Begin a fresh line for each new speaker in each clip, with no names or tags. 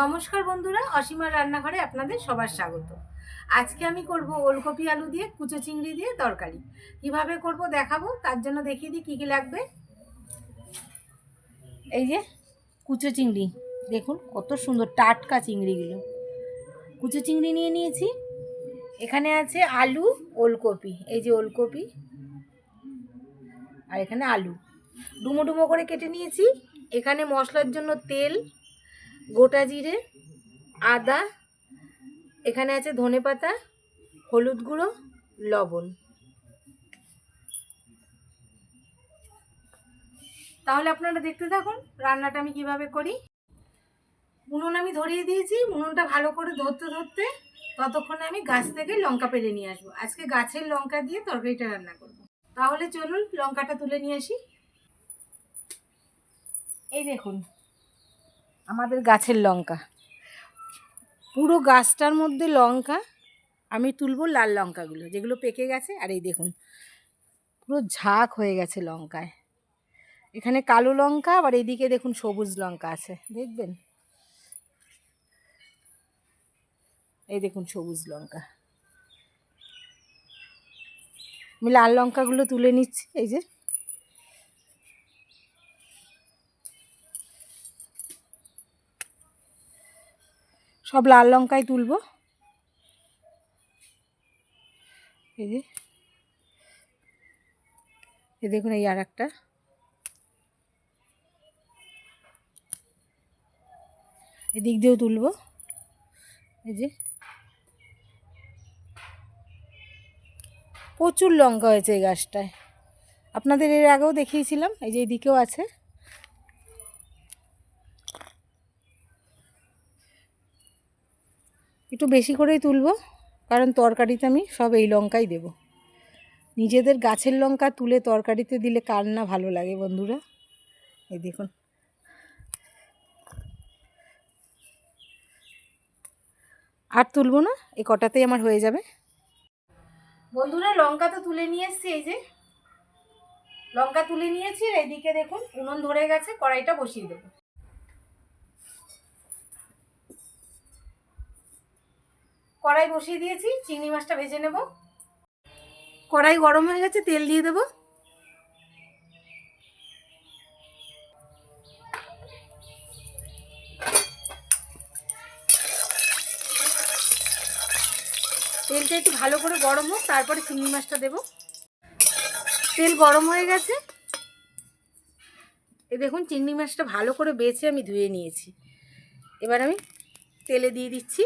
নমস্কার বন্ধুরা, অসীমার রান্নাঘরে আপনাদের সবার স্বাগত। আজকে আমি করব ওলকপি আলু দিয়ে, কুচো চিংড়ি দিয়ে তরকারি। কীভাবে করব দেখাবো, তার জন্য দেখিয়ে দিই কী কী লাগবে। এই যে কুচো চিংড়ি, দেখুন কত সুন্দর টাটকা চিংড়িগুলো। কুচো চিংড়ি নিয়ে নিয়েছি, এখানে আছে আলু, ওলকপি, এই যে ওলকপি, আর এখানে আলু। ডুমো ডুমো করে কেটে নিয়েছি, এখানে মশলার জন্য তেল গোটা জিরে, আদা, এখানে আছে ধনে পাতা, হলুদ গুঁড়ো, লবণ। তাহলে আপনারা দেখতে থাকুন রান্নাটা আমি কীভাবে করি। উনুন আমি ধরিয়ে দিয়েছি, উনুনটা ভালো করে ধরতে ধরতে ততক্ষণে আমি গাছ থেকে লঙ্কা পেরে নিয়ে আসব। আজকে গাছের লঙ্কা দিয়ে তরকারিটা রান্না করব। তাহলে চলুন লঙ্কাটা তুলে নিয়ে আসি। এই দেখুন আমাদের গাছের লঙ্কা। পুরো গাছটার মধ্যে লঙ্কা আমি তুলবো লাল লঙ্কাগুলো, যেগুলো পেকে গেছে। আর এই দেখুন, পুরো ঝাঁক হয়ে গেছে লঙ্কায়। এখানে কালো লঙ্কা, আবার এইদিকে দেখুন সবুজ লঙ্কা আছে। দেখবেন? এই দেখুন সবুজ লঙ্কা। আমি লাল লঙ্কাগুলো তুলে নিচ্ছি, এই যে। সব লাল লঙ্কায় তুলবো। এই যে। এই দেখুন এই আর একটা এদিক দিয়েও তুলবো। এই যে। প্রচুর লঙ্কা হয়েছে এই গাছটায়। আপনাদের এর আগেও দেখিয়েছিলাম, এই যে এদিকেও আছে। একটু বেশি করেই তুলব, কারণ তরকারিতে আমি সব এই লঙ্কাই দেব। নিজেদের গাছের লঙ্কা তুলে তরকারিতে দিলে কার না ভালো লাগে বন্ধুরা? এই দেখুন। আর তুলবো না এই কটাতেই আমার হয়ে যাবে। বন্ধুরা, লঙ্কা তো তুলে নিয়ে এসছি, এই যে। লঙ্কা তুলে নিয়েছি এদিকে দেখুন, উনুন ধরে গেছে, কড়াইটা বসিয়ে দেবো। কড়াই বসিয়ে দিয়েছি, চিংড়ি মাছটা ভেজে নেব। কড়াই গরম হয়ে গেছে, তেল দিয়ে দেবো। তেলটা একটু ভালো করে গরম হোক, তারপরে চিংড়ি মাছটা দেবো। তেল গরম হয়ে গেছে। এ দেখুন, চিংড়ি মাছটা ভালো করে বেছে আমি ধুয়ে নিয়েছি। এবার আমি তেলে দিয়ে দিচ্ছি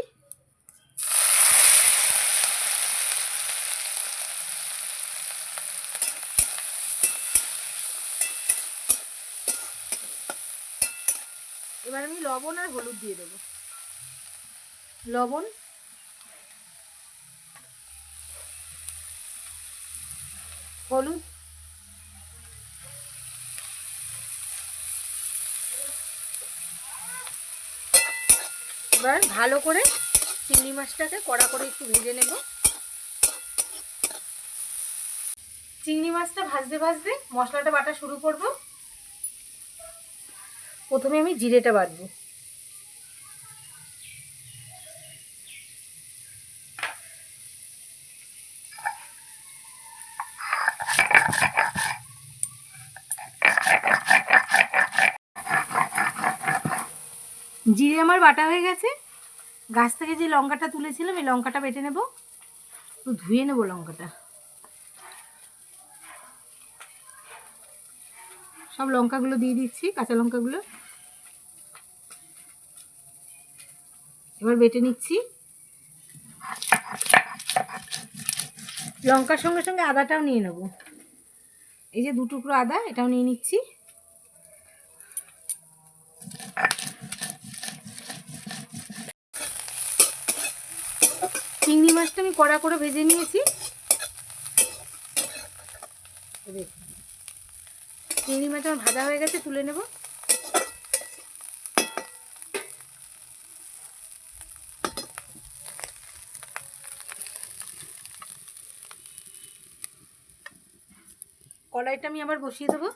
এবার আমি লবণ আর হলুদ দিয়ে দেবো। লবণ। হলুদ। এবার ভালো করে চিংড়ি মাছটাকে কড়া করে একটু ভেজে নেব। চিংড়ি মাছটা ভাজতে ভাজতে মশলাটা বাটা শুরু করব। প্রথমে আমি জিরেটা বাটবো। জিরে আমার বাটা হয়ে গেছে। গাছ থেকে যে লঙ্কাটা তুলেছিলাম, এই লঙ্কাটা বেটে নেব। একটু ধুয়ে নেব লঙ্কাটা। সব লঙ্কাগুলো দিয়ে দিচ্ছি, কাঁচা লঙ্কাগুলো। এবার বেটে নিচ্ছি। লঙ্কার সঙ্গে সঙ্গে আদাটাও নিয়ে নেব। এই যে দু টুকরো আদা, এটাও নিয়ে নিচ্ছি চিংড়ি মাছটা আমি কড়া করে ভেজে নিয়েছি। চিংড়ি মাছ আমার ভাজা হয়ে গেছে, তুলে নেব। কড়াইটা আমি আবার বসিয়ে দেবো।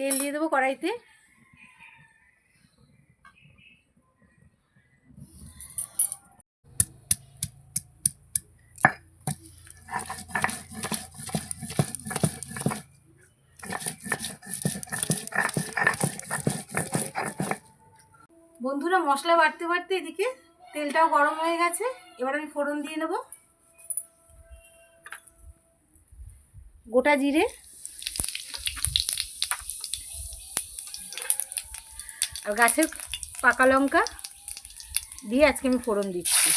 তেল দিয়ে দেবো কড়াইতে। বন্ধুরা, মশলা বাড়তে বাড়তে এদিকে তেলটাও গরম হয়ে গেছে। এবার আমি ফোড়ন দিয়ে নেব। গোটা জিরে। আর গাছের পাকা লঙ্কা দিয়ে আজকে আমি ফোড়ন দিচ্ছি।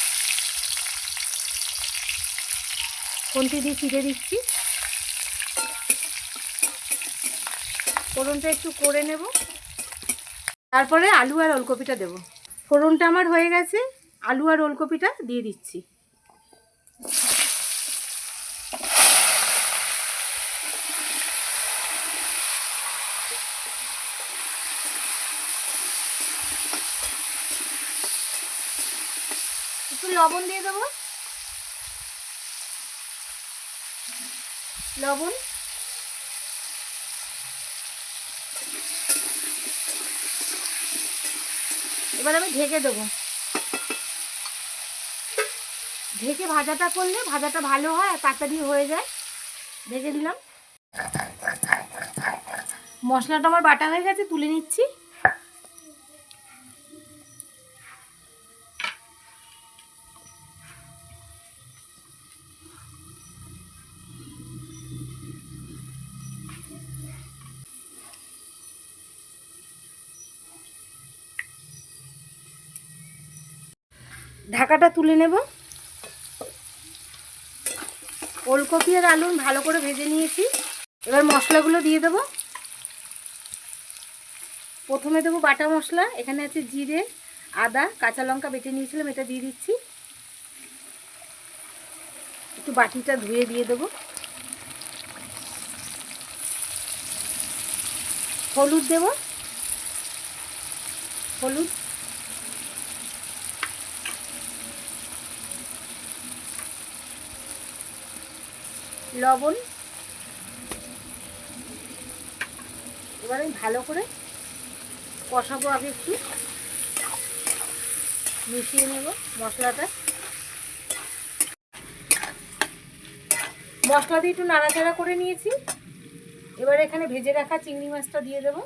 কোনটি দিয়ে চিড়ে দিচ্ছি। ফোড়নটা একটু করে নেব। তারপরে আলু আর ওলকপিটা দেব। ফোড়নটা আমার হয়ে গেছে। আলু আর ওলকপিটা দিয়ে দিচ্ছি। লবণ দিয়ে দেবো। লবণ। এবার আমি ঢেকে দেবো। ঢেকে ভাজাটা করলে ভাজাটা ভালো হয় আর তাড়াতাড়ি হয়ে যায়। ঢেকে দিলাম। মশলাটা আমার বাটা হয়ে গেছে, তুলে নিচ্ছি। ঢাকাটা তুলে নেব। ওলকপি আর আলু ভালো করে ভেজে নিয়েছি। এবার মশলাগুলো দিয়ে দেবো। প্রথমে দেবো বাটা মশলা, এখানে আছে জিরে, আদা, কাঁচা লঙ্কা বেটে নিয়েছিলাম, এটা দিয়ে দিচ্ছি। একটু বাটিটা ধুয়ে দিয়ে দেবো। হলুদ দেব। হলুদ লবণ। এবার আমি ভালো করে কষাবো আগে একটু। মিশিয়ে নেব মশলাটা। মশলা দিয়ে একটু নাড়াচাড়া করে নিয়েছি। এবার এখানে ভেজে রাখা চিংড়ি মাছটা দিয়ে দেব।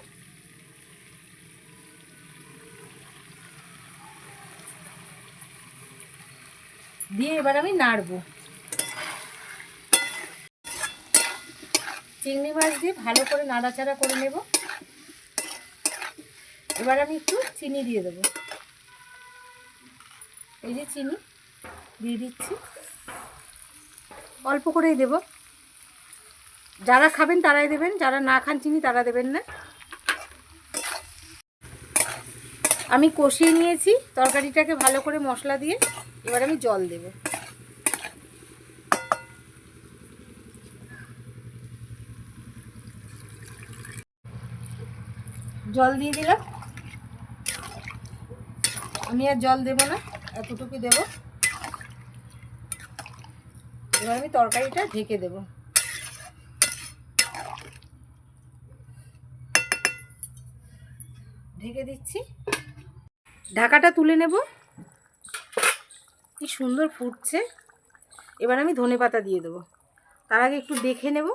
দিয়ে এবার আমি নাড়বো। চিংড়ি মাছ দিয়ে ভালো করে নাড়াচাড়া করে নেব। এবার আমি একটু চিনি দিয়ে দেবো। এই যে চিনি দিয়ে দিচ্ছি। অল্প করেই দেব। যারা খাবেন তারাই দেবেন, যারা না খান চিনি তারা দেবেন না। আমি কষিয়ে নিয়েছি তরকারিটাকে ভালো করে মশলা দিয়ে। এবার আমি জল দেবো। জল দিয়ে দিলাম। আমি আর জল দেবো না এতটুকু দেব। এবার আমি তরকারিটা ঢেকে দেব। ঢেকে দিচ্ছি। ঢাকাটা তুলে নেব। কি সুন্দর ফুটছে। এবার আমি ধনে পাতা দিয়ে দেবো। তার আগে একটু দেখে নেব।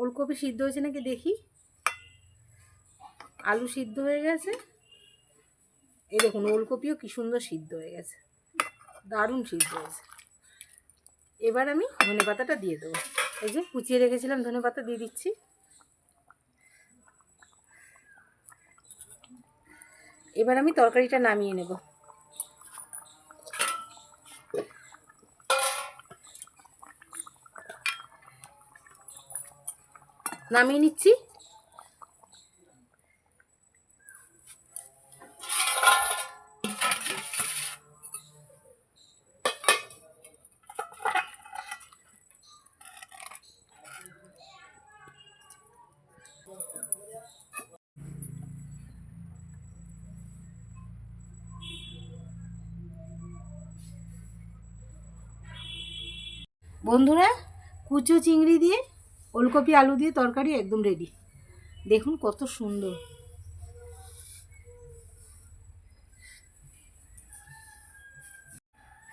ওলকপি সিদ্ধ হয়েছে নাকি দেখি? আলু সিদ্ধ হয়ে গেছে। এই দেখুন, ওলকপিও কি সুন্দর সিদ্ধ হয়ে গেছে। দারুণ সিদ্ধ হয়েছে। এবার আমি ধনে পাতাটা দিয়ে দেবো। এই যে কুচিয়ে রেখেছিলাম, ধনে পাতা দিয়ে দিচ্ছি। এবার আমি তরকারিটা নামিয়ে নেব। নামিয়ে নিচ্ছি। বন্ধুরা কুচু চিংড়ি দিয়ে ওলকপি আলু দিয়ে তরকারি একদম রেডি দেখুন কত সুন্দর।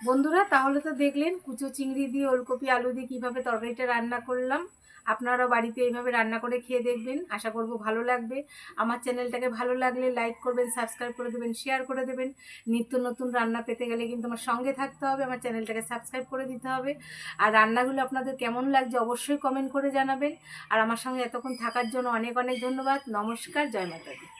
বন্ধুরা, তাহলে তো দেখলেন কুচো চিংড়ি দিয়ে ওলকপি আলু দিয়ে কীভাবে তরকারিটা রান্না করলাম। আপনারাও বাড়িতে এইভাবে রান্না করে খেয়ে দেখবেন। আশা করব ভালো লাগবে। আমার চ্যানেলটাকে ভালো লাগলে লাইক করবেন, সাবস্ক্রাইব করে দেবেন, শেয়ার করে দেবেন। নিত্য নতুন রান্না পেতে গেলে কিন্তু আমার সঙ্গে থাকতে হবে। আমার চ্যানেলটাকে সাবস্ক্রাইব করে দিতে হবে। আর রান্নাগুলো আপনাদের কেমন লাগছে অবশ্যই কমেন্ট করে জানাবেন। আর আমার সঙ্গে এতক্ষণ থাকার জন্য অনেক অনেক ধন্যবাদ। নমস্কার, জয় মাতা দি